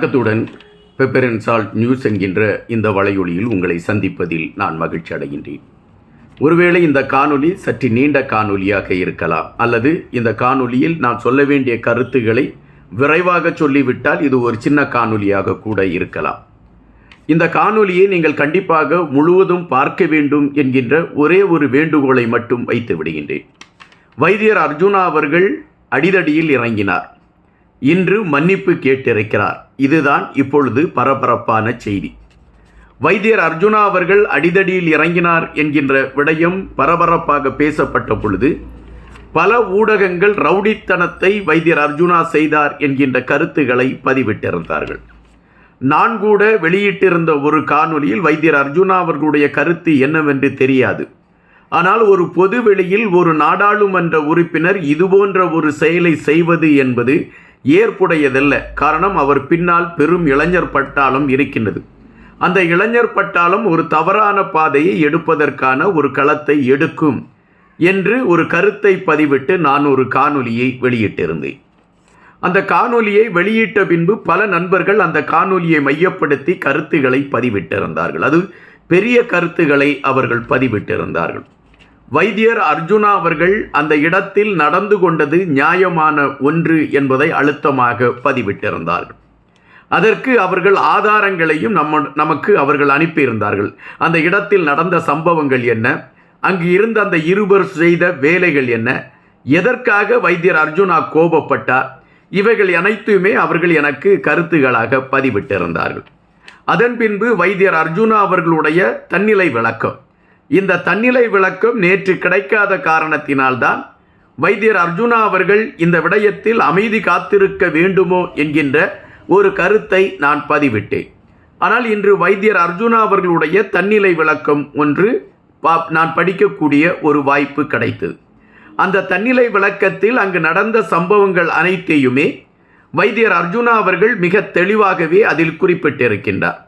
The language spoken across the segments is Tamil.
வணக்கத்துடன் பெப்பர் அண்ட் சால்ட் நியூஸ் என்கின்ற இந்த வலையொலியில் உங்களை சந்திப்பதில் நான் மகிழ்ச்சி அடைகின்றேன். ஒருவேளை இந்த காணொலி சற்று நீண்ட காணொலியாக இருக்கலாம் அல்லது இந்த காணொலியில் நான் சொல்ல வேண்டிய கருத்துக்களை விரைவாக சொல்லிவிட்டால் இது ஒரு சின்ன காணொலியாக கூட இருக்கலாம். இந்த காணொலியை நீங்கள் கண்டிப்பாக முழுவதும் பார்க்க வேண்டும் என்கின்ற ஒரே ஒரு வேண்டுகோளை மட்டும் வைத்து விடுகின்றேன். வைத்தியர் அர்ஜுனா அவர்கள் அடிதடியில் இறங்கினார். இன்று மன்னிப்பு கேட்டிருக்கிறார். இதுதான் இப்பொழுது பரபரப்பான செய்தி. வைத்தியர் அர்ஜுனா அவர்கள் அடிதடியில் இறங்கினார் என்கின்ற விடயம் பரபரப்பாக பேசப்பட்ட பொழுது பல ஊடகங்கள் ரவுடித்தனத்தை வைத்தியர் அர்ஜுனா செய்தார் என்கின்ற கருத்துக்களை பதிவிட்டிருந்தார்கள். நான் கூட வெளியிட்டிருந்த ஒரு காணொலியில் வைத்தியர் அர்ஜுனா அவர்களுடைய கருத்து என்னவென்று தெரியாது. ஆனால் ஒரு பொது வெளியில் ஒரு நாடாளுமன்ற உறுப்பினர் இதுபோன்ற ஒரு செயலை செய்வது என்பது ஏற்புடையதல்ல. காரணம் அவர் பின்னால் பெரும் இளைஞர் பட்டாலும் இருக்கின்றது. அந்த இளைஞர் பட்டாலும் ஒரு தவறான பாதையை எடுப்பதற்கான ஒரு களத்தை எடுக்கும் என்று ஒரு கருத்தை பதிவிட்டு நான் ஒரு காணொலியை வெளியிட்டிருந்தேன். அந்த காணொலியை வெளியிட்ட பின்பு பல நண்பர்கள் அந்த காணொலியை மையப்படுத்தி கருத்துக்களை பதிவிட்டிருந்தார்கள். அது பெரிய கருத்துக்களை அவர்கள் பதிவிட்டிருந்தார்கள். வைத்தியர் அர்ஜுனா அவர்கள் அந்த இடத்தில் நடந்து கொண்டது நியாயமான ஒன்று என்பதை அழுத்தமாக பதிவிட்டிருந்தார்கள். அதற்கு அவர்கள் ஆதாரங்களையும் நம்ம நமக்கு அவர்கள் அனுப்பியிருந்தார்கள். அந்த இடத்தில் நடந்த சம்பவங்கள் என்ன? அங்கு இருந்த அந்த இருவர் செய்த வேலைகள் என்ன? எதற்காக வைத்தியர் அர்ஜுனா கோபப்பட்டார்? இவைகள் அனைத்துமே அவர்கள் எனக்கு கருத்துகளாக பதிவிட்டிருந்தார்கள். அதன் பின்பு வைத்தியர் அர்ஜுனா அவர்களுடைய தன்னிலை விளக்கம். இந்த தன்னிலை விளக்கம் நேற்று கிடைக்காத காரணத்தினால்தான் வைத்தியர் அர்ஜுனா அவர்கள் இந்த விடயத்தில் அமைதி காத்திருக்க வேண்டுமோ என்கின்ற ஒரு கருத்தை நான் பதிவிட்டேன். ஆனால் இன்று வைத்தியர் அர்ஜுனா அவர்களுடைய தன்னிலை விளக்கம் ஒன்று பா- நான் படிக்கக்கூடிய ஒரு வாய்ப்பு கிடைத்தது. அந்த தன்னிலை விளக்கத்தில் அங்கு நடந்த சம்பவங்கள் அனைத்தையுமே வைத்தியர் அர்ஜுனா அவர்கள் மிக தெளிவாகவே அதில் குறிப்பிட்டிருக்கின்றார்.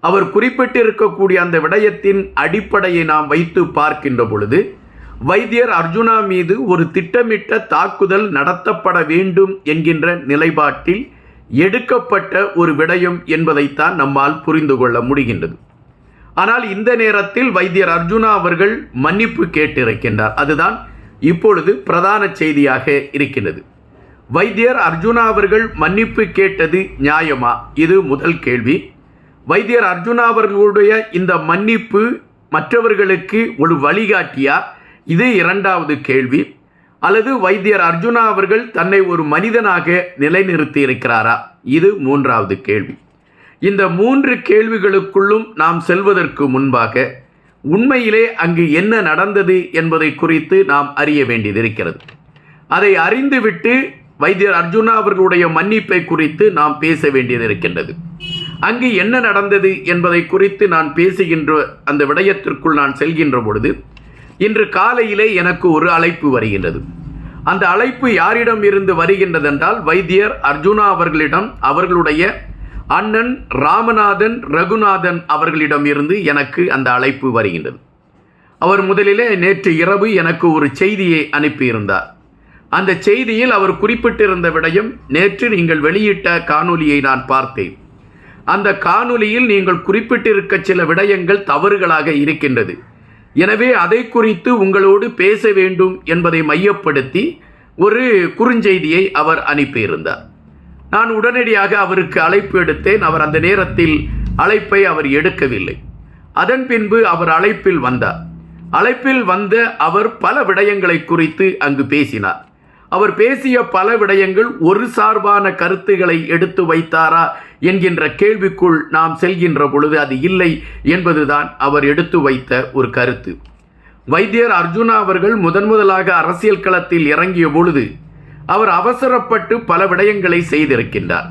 அவர் குறிப்பிட்டிருக்கக்கூடிய அந்த விடயத்தின் அடிப்படையை நாம் வைத்து பார்க்கின்ற பொழுது வைத்தியர் அர்ஜுனா மீது ஒரு திட்டமிட்ட தாக்குதல் நடத்தப்பட வேண்டும் என்கின்ற நிலைப்பாட்டில் எடுக்கப்பட்ட ஒரு விடயம் என்பதைத்தான் நம்மால் புரிந்து கொள்ள முடிகின்றது. ஆனால் இந்த நேரத்தில் வைத்தியர் அர்ஜுனா அவர்கள் மன்னிப்பு கேட்டிருக்கின்றார். அதுதான் இப்பொழுது பிரதான செய்தியாக இருக்கின்றது. வைத்தியர் அர்ஜுனா அவர்கள் மன்னிப்பு கேட்டது நியாயமா? இது முதல் கேள்வி. வைத்தியர் அர்ஜுனா அவர்களுடைய இந்த மன்னிப்பு மற்றவர்களுக்கு ஒரு வழிகாட்டியா? இது இரண்டாவது கேள்வி. அல்லது வைத்தியர் அர்ஜுனா அவர்கள் தன்னை ஒரு மனிதனாக நிலைநிறுத்தி இருக்கிறாரா? இது மூன்றாவது கேள்வி. இந்த மூன்று கேள்விகளுக்குள்ளும் நாம் செல்வதற்கு முன்பாக உண்மையிலே அங்கு என்ன நடந்தது என்பதை குறித்து நாம் அறிய வேண்டியது இருக்கிறது அதை அறிந்துவிட்டு வைத்தியர் அர்ஜுனா அவர்களுடைய மன்னிப்பை குறித்து நாம் பேச வேண்டியது இருக்கின்றது அங்கு என்ன நடந்தது என்பதை குறித்து நான் பேசுகின்ற அந்த விடயத்திற்குள் நான் செல்கின்ற பொழுது இன்று காலையிலே எனக்கு ஒரு அழைப்பு வருகின்றது. அந்த அழைப்பு யாரிடம் இருந்து வருகின்றது என்றால் வைத்தியர் அர்ஜுனா அவர்களிடம் அவர்களுடைய அண்ணன் ராமநாதன் ரகுநாதன் அவர்களிடம் இருந்து எனக்கு அந்த அழைப்பு வருகின்றது. அவர் முதலிலே நேற்று இரவு எனக்கு ஒரு செய்தியை அனுப்பியிருந்தார். அந்த செய்தியில் அவர் குறிப்பிட்டிருந்த விடயம் நேற்று நீங்கள் வெளியிட்ட காணொலியை நான் பார்த்தேன். அந்த காணொலியில் நீங்கள் குறிப்பிட்டிருக்க சில விடயங்கள் தவறுகளாக இருக்கின்றது. எனவே அதை குறித்து உங்களோடு பேச வேண்டும் என்பதை மையப்படுத்தி ஒரு குறுஞ்செய்தியை அவர் அனுப்பியிருந்தார். நான் உடனடியாக அவருக்கு அழைப்பு எடுத்தேன். அவர் அந்த நேரத்தில் அழைப்பை அவர் எடுக்கவில்லை. அதன் பின்பு அவர் அழைப்பில் வந்தார். அழைப்பில் வந்த அவர் பல விடயங்களை குறித்து அங்கு பேசினார். அவர் பேசிய பல விடயங்கள் ஒரு சார்பான கருத்துக்களை எடுத்து வைத்தாரா என்கின்ற கேள்விக்குள் நாம் செல்கின்ற பொழுது அது இல்லை என்பதுதான் அவர் எடுத்து வைத்த ஒரு கருத்து. வைத்தியர் அர்ஜுனா அவர்கள் முதன் முதலாக அரசியல் களத்தில் இறங்கிய பொழுது அவர் அவசரப்பட்டு பல விடயங்களை செய்திருக்கின்றார்.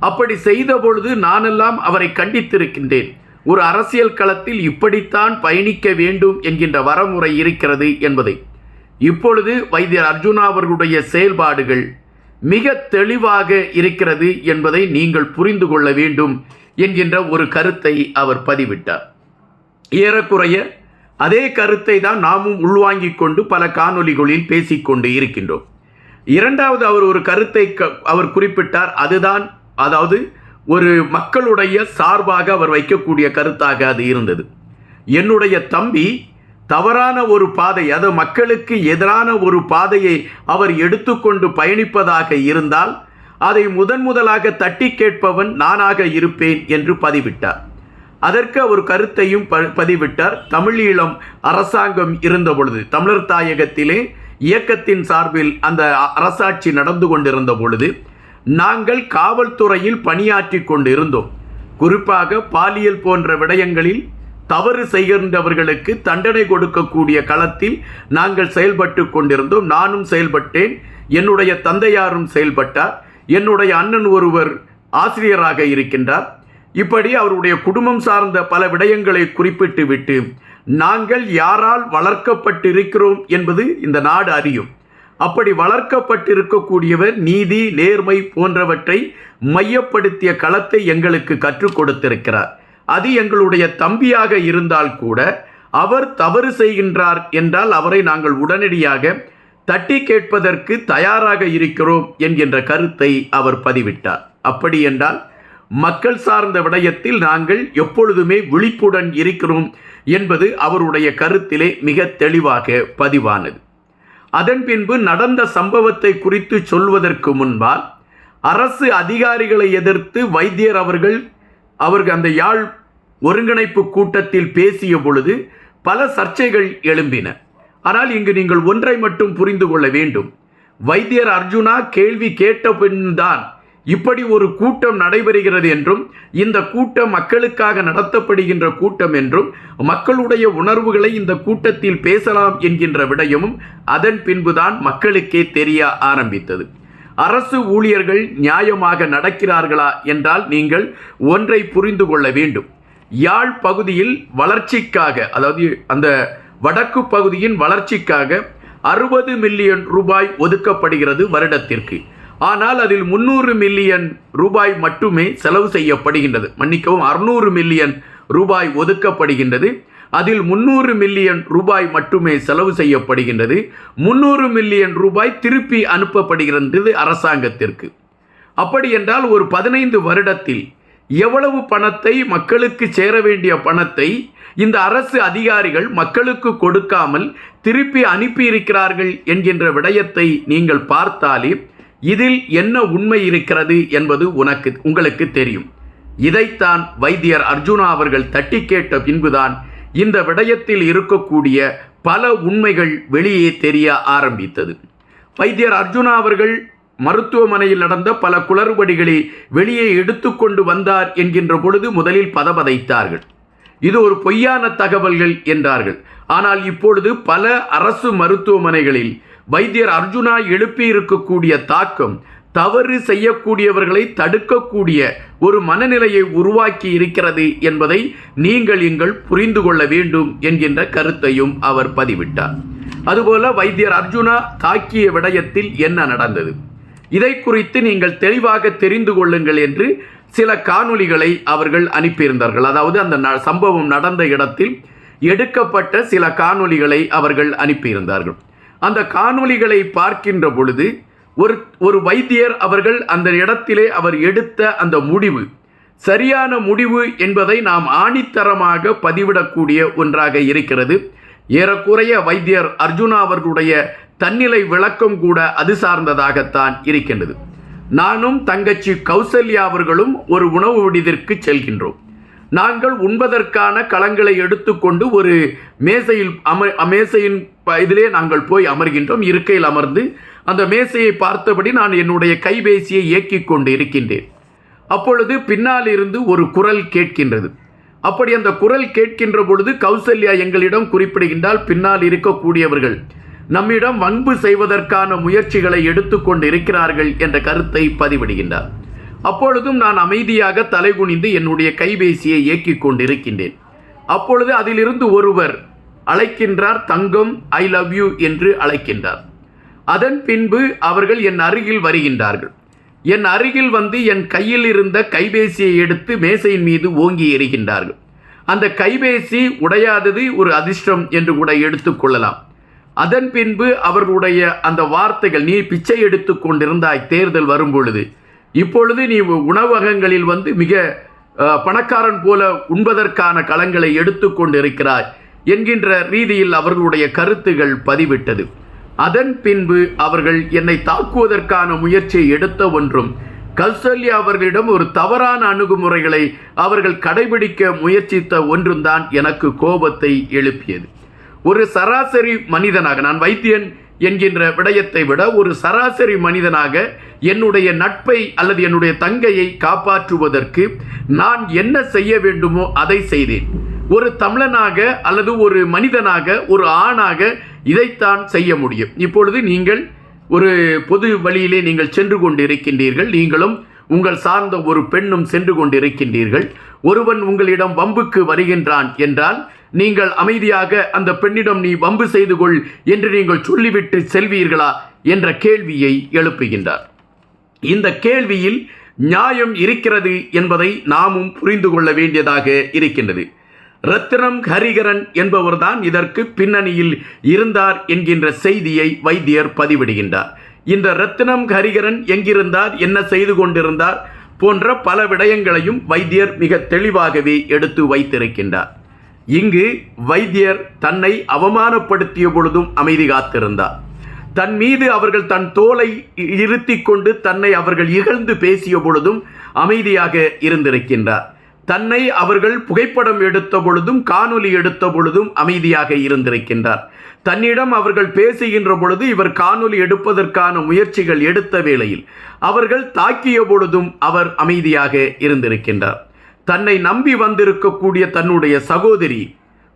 அப்படி செய்த பொழுது நானெல்லாம் அவரை கண்டித்திருக்கின்றேன். ஒரு அரசியல் களத்தில் இப்படித்தான் பயணிக்க வேண்டும் என்கின்ற வரமுறை இருக்கிறது என்பதை. இப்பொழுது வைத்தியர் அர்ஜுனா அவர்களுடைய செயல்பாடுகள் மிக தெளிவாக இருக்கிறது என்பதை நீங்கள் புரிந்து கொள்ள வேண்டும் என்கின்ற ஒரு கருத்தை அவர் பதிவிட்டார். ஏறக்குறைய அதே கருத்தை தான் நாமும் உள்வாங்கிக் கொண்டு பல காணொலிகளில் பேசிக்கொண்டு இருக்கின்றோம். இரண்டாவது அவர் ஒரு கருத்தை க- அவர் குறிப்பிட்டார். அதுதான் அதாவது ஒரு மக்களுடைய சார்பாக அவர் வைக்கக்கூடிய கருத்தாக அது இருந்தது. என்னுடைய தம்பி தவறான ஒரு பாதை அது மக்களுக்கு எதிரான ஒரு பாதையை அவர் எடுத்துக்கொண்டு பயணிப்பதாக இருந்தால் அதை முதன் முதலாக தட்டி கேட்பவன் நானாக இருப்பேன் என்று பதிவிட்டார். அதற்கு அவர் கருத்தையும் ப- பதிவிட்டார். தமிழீழம் அரசாங்கம் இருந்தபொழுது தமிழர் தாயகத்திலே இயக்கத்தின் சார்பில் அந்த அரசாட்சி நடந்து கொண்டிருந்த பொழுது நாங்கள் காவல்துறையில் பணியாற்றி கொண்டிருந்தோம். குறிப்பாக பாலியல் போன்ற விடயங்களில் தவறு செய்கின்றவர்களுக்கு தண்டனை கொடுக்கக்கூடிய களத்தில் நாங்கள் செயல்பட்டு கொண்டிருந்தோம். நானும் செயல்பட்டேன். என்னுடைய தந்தையாரும் செயல்பட்டார். என்னுடைய அண்ணன் ஒருவர் ஆசிரியராக இருக்கின்றார். இப்படி அவருடைய குடும்பம் சார்ந்த பல விடயங்களை குறிப்பிட்டு விட்டு நாங்கள் யாரால் வளர்க்கப்பட்டிருக்கிறோம் என்பது இந்த நாடு அறியும். அப்படி வளர்க்கப்பட்டிருக்கக்கூடியவர் நீதி நேர்மை போன்றவற்றை மையப்படுத்திய களத்தை எங்களுக்கு கற்றுக் கொடுத்திருக்கிறார். அது எங்களுடைய தம்பியாக இருந்தால் கூட அவர் தவறு செய்கின்றார் என்றால் அவரை நாங்கள் உடனடியாக தட்டி கேட்பதற்கு தயாராக இருக்கிறோம் என்கின்ற கருத்தை அவர் பதிவிட்டார். அப்படி என்றால் மக்கள் சார்ந்த விடயத்தில் நாங்கள் எப்பொழுதுமே விழிப்புடன் இருக்கிறோம் என்பது அவருடைய கருத்திலே மிக தெளிவாக பதிவானது. அதன் பின்பு நடந்த சம்பவத்தை குறித்து சொல்வதற்கு முன்பால் அரசு அதிகாரிகளை எதிர்த்து வைத்தியர் அவர்கள் அவர்கள் அந்த யாழ் ஒருங்கிணைப்பு கூட்டத்தில் பேசிய பொழுது பல சர்ச்சைகள் எழும்பின. ஆனால் இங்கு நீங்கள் ஒன்றை மட்டும் புரிந்து கொள்ள வேண்டும். வைத்தியர் அர்ஜுனா கேள்வி கேட்ட பின்தான் இப்படி ஒரு கூட்டம் நடைபெறுகிறது என்றும் இந்த கூட்டம் மக்களுக்காக நடத்தப்படுகின்ற கூட்டம் என்றும் மக்களுடைய உணர்வுகளை இந்த கூட்டத்தில் பேசலாம் என்கின்ற விடயமும் அதன் பின்புதான் மக்களுக்கே தெரிய ஆரம்பித்தது. அரசு ஊழியர்கள் நியாயமாக நடக்கிறார்களா என்றால் நீங்கள் ஒன்றை புரிந்து கொள்ள வேண்டும். யாழ் பகுதியில் வளர்ச்சிக்காக அதாவது அந்த வடக்கு பகுதியின் வளர்ச்சிக்காக அறுபது மில்லியன் ரூபாய் ஒதுக்கப்படுகிறது வருடத்திற்கு. ஆனால் அதில் முந்நூறு மில்லியன் ரூபாய் மட்டுமே செலவு செய்யப்படுகின்றது. மன்னிக்கவும் அறுநூறு மில்லியன் ரூபாய் ஒதுக்கப்படுகின்றது. அதில் முந்நூறு மில்லியன் ரூபாய் மட்டுமே செலவு செய்யப்படுகின்றது. முந்நூறு மில்லியன் ரூபாய் திருப்பி அனுப்பப்படுகின்றது அரசாங்கத்திற்கு. அப்படி என்றால் ஒரு பதினைந்து வருடத்தில் எவ்வளவு பணத்தை மக்களுக்கு சேர வேண்டிய பணத்தை இந்த அரசு அதிகாரிகள் மக்களுக்கு கொடுக்காமல் திருப்பி அனுப்பியிருக்கிறார்கள் என்கின்ற விடயத்தை நீங்கள் பார்த்தாலே இதில் என்ன உண்மை இருக்கிறது என்பது உனக்கு உங்களுக்கு தெரியும். இதைத்தான் வைத்தியர் அர்ஜுனா அவர்கள் தட்டி கேட்ட பின்புதான் இந்த விடயத்தில் இருக்கக்கூடிய பல உண்மைகள் வெளியே தெரிய ஆரம்பித்தது. வைத்தியர் அர்ஜுனா அவர்கள் மருத்துவமனையில் நடந்த பல குளறுபடிகளை வெளியே எடுத்துக்கொண்டு வந்தார் என்கின்ற பொழுது முதலில் பதபதைத்தார்கள். இது ஒரு பொய்யான தகவல்கள் என்றார்கள். ஆனால் இப்பொழுது பல அரசு மருத்துவமனைகளில் வைத்தியர் அர்ஜுனா எழுப்பி இருக்கக்கூடிய தாக்கம் தவறு செய்யக்கூடியவர்களை தடுக்கக்கூடிய ஒரு மனநிலையை உருவாக்கி இருக்கிறது என்பதை நீங்கள் எங்கள் புரிந்து கொள்ள வேண்டும் என்கின்ற கருத்தையும் அவர் பதிவிட்டார். அதுபோல வைத்தியர் அர்ஜுனா தாக்கிய விடயத்தில் என்ன நடந்தது? இதை குறித்து நீங்கள் தெளிவாக தெரிந்து கொள்ளுங்கள் என்று சில காணொளிகளை அவர்கள் அனுப்பியிருந்தார்கள். அதாவது அந்த ந- சம்பவம் நடந்த இடத்தில் எடுக்கப்பட்ட சில காணொளிகளை அவர்கள் அனுப்பியிருந்தார்கள். அந்த காணொளிகளை பார்க்கின்ற பொழுது ஒரு ஒரு வைத்தியர் அவர்கள் அந்த இடத்திலே அவர் எடுத்த அந்த முடிவு சரியான முடிவு என்பதை நாம் ஆணித்தரமாக பதிவிடக்கூடிய ஒன்றாக இருக்கிறது. ஏறக்குறைய வைத்தியர் அர்ஜுனா அவர்களுடைய தன்னிலை விளக்கம் கூட அது சார்ந்ததாகத்தான் இருக்கின்றது. நானும் தங்கச்சி கௌசல்யா அவர்களும் ஒரு உணவு விடுதிற்கு செல்கின்றோம். நாங்கள் உண்பதற்கான களங்களை எடுத்துக்கொண்டு ஒரு மேசையில் அம மேசையின் ப- இதிலே நாங்கள் போய் அமர்கின்றோம். இருக்கையில் அமர்ந்து அந்த மேசையை பார்த்தபடி நான் என்னுடைய கைபேசியை இயக்கிக் கொண்டு இருக்கின்றேன். அப்பொழுது பின்னால் இருந்து ஒரு குரல் கேட்கின்றது. அப்படி அந்த குரல் கேட்கின்ற பொழுது கௌசல்யா எங்களிடம் குறிப்பிடுகின்றால் பின்னால் இருக்கக்கூடியவர்கள் நம்மிடம் வன்பு செய்வதற்கான முயற்சிகளை எடுத்துக்கொண்டு இருக்கிறார்கள் என்ற கருத்தை பதிவிடுகின்றார். அப்பொழுதும் நான் அமைதியாக தலைகுனிந்து என்னுடைய கைபேசியை இயக்கிக் கொண்டிருக்கின்றேன். அப்பொழுது அதிலிருந்து ஒருவர் அழைக்கின்றார் தங்கம் ஐ லவ் யூ என்று அழைக்கின்றார். அதன் பின்பு அவர்கள் என் அருகில் வருகின்றார்கள். என் அருகில் வந்து என் கையில் இருந்த கைபேசியை எடுத்து மேசையின் மீது ஓங்கி எறிகின்றார்கள். அந்த கைபேசி உடையாதது ஒரு அதிர்ஷ்டம் என்று கூட எடுத்துக்கொள்ளலாம் அதன் பின்பு அவர்களுடைய அந்த வார்த்தைகள் நீ பிச்சை எடுத்து கொண்டிருந்தாய் தேர்தல் வரும் பொழுது இப்பொழுது நீ உணவகங்களில் வந்து மிக பணக்காரன் போல உண்பதற்கான களங்களை எடுத்துக்கொண்டிருக்கிறாய் என்கின்ற ரீதியில் அவர்களுடைய கருத்துகள் பதிவிட்டது. அதன் பின்பு அவர்கள் என்னை தாக்குவதற்கான முயற்சியை எடுத்த ஒன்றும் கல்சல்யா அவர்களிடம் ஒரு தவறான அணுகுமுறைகளை அவர்கள் கடைபிடிக்க முயற்சித்த ஒன்றும் தான் எனக்கு கோபத்தை எழுப்பியது. ஒரு சராசரி மனிதனாக நான் வைத்தியன் என்கின்ற விடயத்தை விட ஒரு சராசரி மனிதனாக என்னுடைய நட்பை அல்லது என்னுடைய தங்கையை காப்பாற்றுவதற்கு நான் என்ன செய்ய வேண்டுமோ அதை செய்தேன். ஒரு தமிழனாக அல்லது ஒரு மனிதனாக ஒரு ஆணாக இதைத்தான் செய்ய முடியும். இப்பொழுது நீங்கள் ஒரு பொது வழியிலே நீங்கள் சென்று கொண்டிருக்கின்றீர்கள். நீங்களும் உங்கள் சார்ந்த ஒரு பெண்ணும் சென்று கொண்டிருக்கின்றீர்கள். ஒருவன் உங்களிடம் வம்புக்கு வருகின்றான் என்றால் நீங்கள் அமைதியாக அந்த பெண்ணிடம் நீ வம்பு செய்து கொள் என்று நீங்கள் சொல்லிவிட்டு செல்வீர்களா என்ற கேள்வியை எழுப்புகின்றார். இந்த கேள்வியில் நியாயம் இருக்கிறது என்பதை நாமும் புரிந்து கொள்ள வேண்டியதாக இருக்கின்றது. ரத்தினம் ஹரிகரன் என்பவர்தான் இதற்கு பின்னணியில் இருந்தார் என்கின்ற செய்தியை வைத்தியர் பதிவிடுகின்றார். இந்த ரத்தினம் ஹரிகரன் எங்கிருந்தார் என்ன செய்து கொண்டிருந்தார் போன்ற பல விடயங்களையும் வைத்தியர் மிக தெளிவாகவே எடுத்து வைத்திருக்கின்றார். இங்கு வைத்தியர் தன்னை அவமானப்படுத்திய பொழுதும் அமைதி காத்திருந்தார். தன் மீது அவர்கள் தன் தோலை இருத்தி கொண்டு தன்னை அவர்கள் இகழ்ந்து பேசிய பொழுதும் அமைதியாக இருந்திருக்கின்றார். தன்னை அவர்கள் புகைப்படம் எடுத்த பொழுதும் காணொலி எடுத்த பொழுதும் அமைதியாக இருந்திருக்கின்றார். தன்னிடம் அவர்கள் பேசுகின்ற பொழுது இவர் காணொலி எடுப்பதற்கான முயற்சிகள் எடுத்த வேளையில் அவர்கள் தாக்கிய பொழுதும் அவர் அமைதியாக இருந்திருக்கின்றார். தன்னை நம்பி வந்திருக்கக்கூடிய தன்னுடைய சகோதரி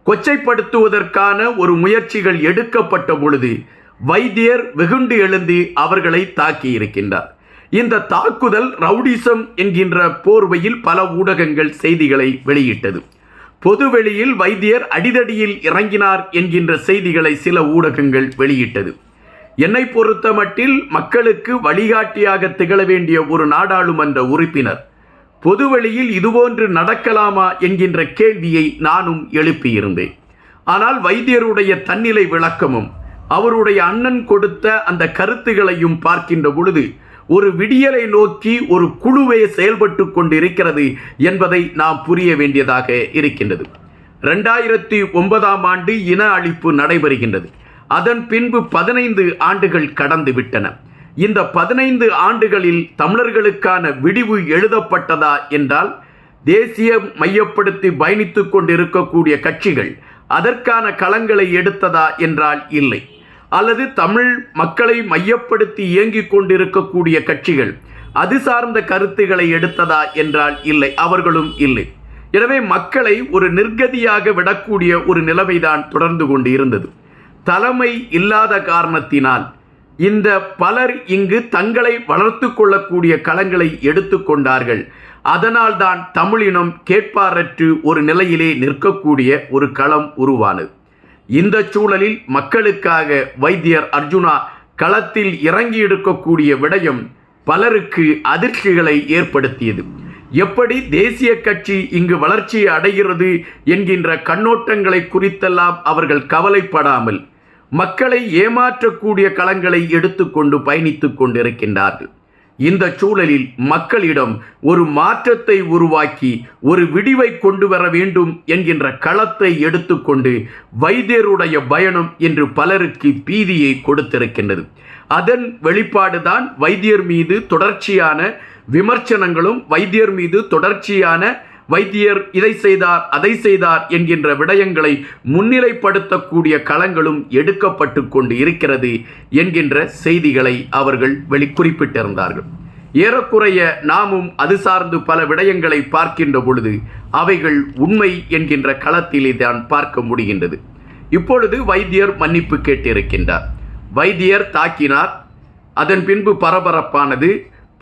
கொச்சைப்படுத்துவதற்கான ஒரு முயற்சிகள் எடுக்கப்பட்ட பொழுது வைத்தியர் வெகுண்டு எழுந்து அவர்களை தாக்கி இருக்கின்றார். இந்த தாக்குதல் ரவுடிசம் என்கின்ற போர்வையில் பல ஊடகங்கள் செய்திகளை வெளியிட்டது. பொதுவெளியில் வைத்தியர் அடிதடியில் இறங்கினார் என்கின்ற செய்திகளை சில ஊடகங்கள் வெளியிட்டது. என்னை பொறுத்த மட்டில் மக்களுக்கு வழிகாட்டியாக திகழ வேண்டிய ஒரு நாடாளுமன்ற உறுப்பினர் பொதுவெளியில் இதுபோன்று நடக்கலாமா என்கின்ற கேள்வியை நானும் எழுப்பியிருந்தேன். ஆனால் வைத்தியருடைய தன்னிலை விளக்கமும் அவருடைய அண்ணன் கொடுத்த அந்த கருத்துகளையும் பார்க்கின்ற பொழுது ஒரு விடியலை நோக்கி ஒரு குழுவே செயல்பட்டு கொண்டிருக்கிறது என்பதை நாம் புரிய வேண்டியதாக இருக்கின்றது. ரெண்டாயிரத்தி ஒன்பதாம் ஆண்டு இன அழிப்பு நடைபெறுகின்றது. அதன் பின்பு பதினைந்து ஆண்டுகள் கடந்து விட்டன. இந்த பதினைந்து ஆண்டுகளில் தமிழர்களுக்கான விடிவு எழுதப்பட்டதா என்றால் தேசிய மையப்படுத்தி பயணித்து கொண்டிருக்கக்கூடிய கட்சிகள் அதற்கான களங்களை எடுத்ததா என்றால் இல்லை. அல்லது தமிழ் மக்களை மையப்படுத்தி இயங்கிக் கொண்டிருக்கக்கூடிய கட்சிகள் அது சார்ந்த கருத்துக்களை எடுத்ததா என்றால் இல்லை அவர்களும் இல்லை. எனவே மக்களை ஒரு நிர்கதியாக விடக்கூடிய ஒரு நிலைமைதான் தொடர்ந்து கொண்டு இருந்தது தலைமை இல்லாத காரணத்தினால் இந்த பலர் இங்கு தங்களை வளர்த்து கொள்ளக்கூடிய களங்களை எடுத்துக்கொண்டார்கள் அதனால்தான் தமிழினம் கேட்பாரற்று ஒரு நிலையிலே நிற்கக்கூடிய ஒரு களம் உருவானது. இந்த சூழலில் மக்களுக்காக வைத்தியர் அர்ஜுனா களத்தில் இறங்கி எடுக்கக்கூடிய விடயம் பலருக்கு அதிர்ச்சிகளை ஏற்படுத்தியது. எப்படி தேசிய கட்சி இங்கு வளர்ச்சியை அடைகிறது என்கின்ற கண்ணோட்டங்களை குறித்தெல்லாம் அவர்கள் கவலைப்படாமல் மக்களை ஏமாற்றக்கூடிய களங்களை எடுத்துக்கொண்டு பயணித்துக் கொண்டிருக்கின்றார்கள். இந்த சூழலில் மக்களிடம் ஒரு மாற்றத்தை உருவாக்கி ஒரு விடிவை கொண்டு வர வேண்டும் என்கின்ற களத்தை எடுத்துக்கொண்டு வைத்தியருடைய பயணம் என்று பலருக்கு பீதியை கொடுத்திருக்கின்றது. அதன் வெளிப்பாடுதான் வைத்தியர் மீது தொடர்ச்சியான விமர்சனங்களும் வைத்தியர் மீது தொடர்ச்சியான வைத்தியர் இதை செய்தார் அதை செய்தார் என்கின்ற விடயங்களை முன்னிலைப்படுத்தக்கூடிய களங்களும் எடுக்கப்பட்டு கொண்டு இருக்கிறது என்கின்ற செய்திகளை அவர்கள் வெளி குறிப்பிட்டிருந்தார்கள் ஏறக்குறைய நாமும் அது சார்ந்து பல விடயங்களை பார்க்கின்ற பொழுது அவைகள் உண்மை என்கின்ற களத்திலே தான் பார்க்க முடிகின்றது. இப்பொழுது வைத்தியர் மன்னிப்பு கேட்டிருக்கின்றார். வைத்தியர் தாக்கினார். அதன் பின்பு பரபரப்பானது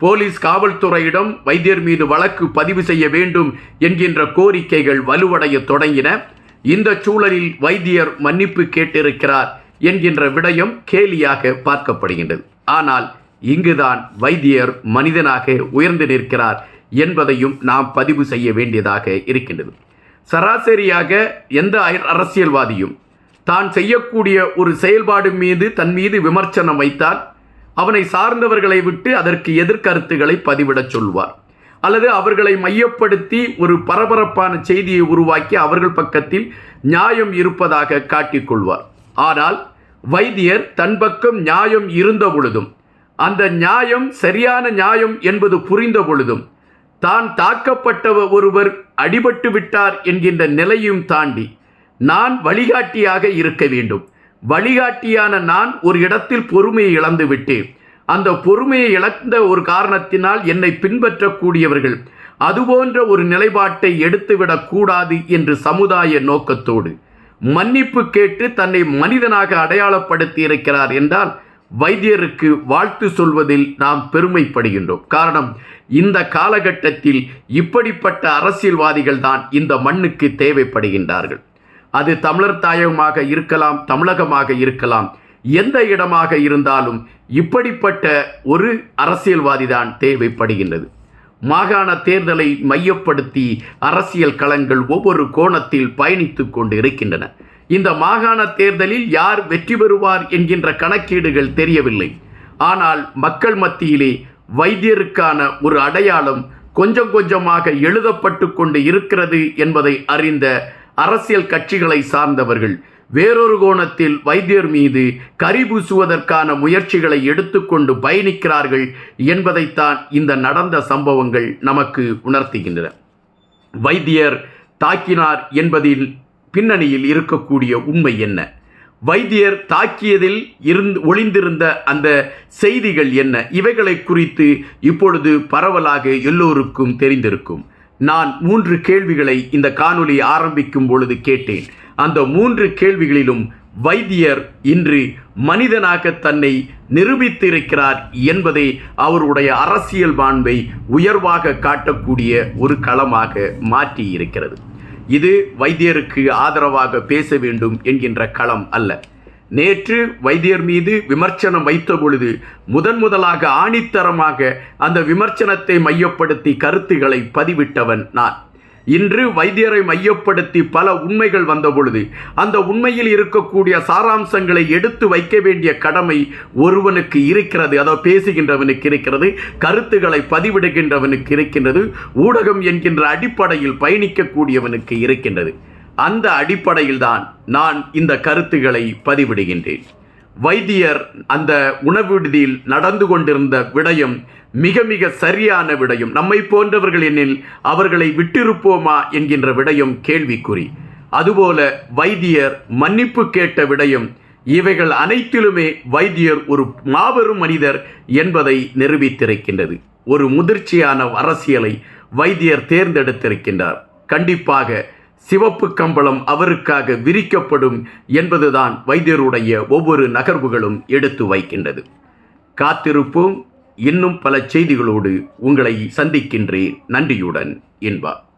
போலீஸ் காவல்துறையிடம் வைத்தியர் மீது வழக்கு பதிவு செய்ய வேண்டும் என்கின்ற கோரிக்கைகள் வலுவடைய தொடங்கின. இந்த சூழலில் வைத்தியர் மன்னிப்பு கேட்டிருக்கிறார் என்கின்ற விடயம் கேலியாக பார்க்கப்படுகின்றது. ஆனால் இங்குதான் வைத்தியர் மனிதனாக உயர்ந்து நிற்கிறார் என்பதையும் நாம் பதிவு செய்ய வேண்டியதாக இருக்கின்றது. சராசரியாக எந்த அரசியல்வாதியும் தான் செய்யக்கூடிய ஒரு செயல்பாடு மீது தன் மீது விமர்சனம் வைத்தால் அவனை சார்ந்தவர்களை விட்டு அதற்கு எதிர்கருத்துக்களை பதிவிடச் சொல்வார். அல்லது அவர்களை மையப்படுத்தி ஒரு பரபரப்பான செய்தியை உருவாக்கி அவர்கள் பக்கத்தில் நியாயம் இருப்பதாக காட்டிக்கொள்வார் ஆனால் வைத்தியர் தன் பக்கம் நியாயம் இருந்த பொழுதும் அந்த நியாயம் சரியான நியாயம் என்பது புரிந்த பொழுதும் தான் தாக்கப்பட்டவ ஒருவர் அடிபட்டு விட்டார் என்கின்ற நிலையும் தாண்டி நான் வழிகாட்டியாக இருக்க வேண்டும். வழிகாட்டியான நான் ஒரு இடத்தில் பொறுமையை இழந்து விட்டேன். அந்த பொறுமையை இழந்த ஒரு காரணத்தினால் என்னை பின்பற்றக்கூடியவர்கள் அதுபோன்ற ஒரு நிலைப்பாட்டை எடுத்துவிடக்கூடாது என்று சமுதாய நோக்கத்தோடு மன்னிப்பு கேட்டு தன்னை மனிதனாக அடையாளப்படுத்தி இருக்கிறார் என்றால் வைத்தியருக்கு வாழ்த்து சொல்வதில் நாம் பெருமைப்படுகின்றோம். காரணம் இந்த காலகட்டத்தில் இப்படிப்பட்ட அரசியல்வாதிகள் தான் இந்த மண்ணுக்கு தேவைப்படுகின்றார்கள். அது தமிழர் தாயகமாக இருக்கலாம் தமிழகமாக இருக்கலாம். எந்த இடமாக இருந்தாலும் இப்படிப்பட்ட ஒரு அரசியல்வாதி தான் தேவைப்படுகின்றது. மாகாண தேர்தலை மையப்படுத்தி அரசியல் களங்கள் ஒவ்வொரு கோணத்தில் பயணித்து கொண்டு இருக்கின்றன இந்த மாகாண தேர்தலில் யார் வெற்றி பெறுவார் என்கின்ற கணக்கீடுகள் தெரியவில்லை. ஆனால் மக்கள் மத்தியிலே வைத்தியருக்கான ஒரு அடையாளம் கொஞ்சம் கொஞ்சமாக எழுதப்பட்டு கொண்டு இருக்கிறது என்பதை அறிந்த அரசியல் கட்சிகளை சார்ந்தவர்கள். வேறொரு கோணத்தில் வைத்தியர் மீது கரிபூசுவதற்கான முயற்சிகளை எடுத்துக்கொண்டு பயணிக்கிறார்கள் என்பதைத்தான் இந்த நடந்த சம்பவங்கள் நமக்கு உணர்த்துகின்றன. வைத்தியர் தாக்கினார் என்பதில் பின்னணியில் இருக்கக்கூடிய உண்மை என்ன? வைத்தியர் தாக்கியதில் இருந்து ஒளிந்திருந்த அந்த செய்திகள் என்ன? இவைகளை குறித்து இப்பொழுது பரவலாக எல்லோருக்கும் தெரிந்திருக்கும். நான் மூன்று கேள்விகளை இந்த காணொளி ஆரம்பிக்கும் பொழுது கேட்டேன். அந்த மூன்று கேள்விகளிலும் வைத்தியர் இன்று மனிதனாக தன்னை நிரூபித்திருக்கிறார் என்பதை அவருடைய அரசியல் மாண்பை உயர்வாக காட்டக்கூடிய ஒரு களமாக மாற்றி இருக்கிறது இது வைத்தியருக்கு ஆதரவாக பேச வேண்டும் என்கின்ற களம் அல்ல. நேற்று வைத்தியர் மீது விமர்சனம் வைத்த பொழுது முதன் முதலாக ஆணித்தரமாக அந்த விமர்சனத்தை மையப்படுத்தி கருத்துக்களை பதிவிட்டவன் நான். இன்று வைத்தியரை மையப்படுத்தி பல உண்மைகள் வந்த பொழுது அந்த உண்மையில் இருக்கக்கூடிய சாராம்சங்களை எடுத்து வைக்க வேண்டிய கடமை ஒருவனுக்கு இருக்கிறது. அதை பேசுகின்றவனுக்கு இருக்கிறது கருத்துக்களை பதிவிடுகின்றவனுக்கு இருக்கின்றது ஊடகம் என்கின்ற அடிப்படையில் பயணிக்கக்கூடியவனுக்கு இருக்கின்றது. அந்த அடிப்படையில் தான் நான் இந்த கருத்துக்களை பதிவிடுகின்றேன். வைத்தியர் அந்த உணவு விடுதியில் நடந்து கொண்டிருந்த விடயம் மிக மிக சரியான விடயம். நம்மை போன்றவர்கள் எனில் அவர்களை விட்டிருப்போமா என்கின்ற விடயம் கேள்விக்குறி. அதுபோல வைத்தியர் மன்னிப்பு கேட்ட விடயம் இவைகள் அனைத்திலுமே வைத்தியர் ஒரு மாபெரும் மனிதர் என்பதை நிரூபித்திருக்கின்றது. ஒரு முதிர்ச்சியான அரசியலை வைத்தியர் தேர்ந்தெடுத்திருக்கின்றார். கண்டிப்பாக சிவப்பு கம்பளம் அவருக்காக விரிக்கப்படும் என்பதுதான் வைத்தியருடைய ஒவ்வொரு நகர்வுகளும் எடுத்து வைக்கின்றது. காத்திருப்போம். இன்னும் பல செய்திகளோடு உங்களை சந்திக்கின்றேன். நன்றியுடன் என்பார்.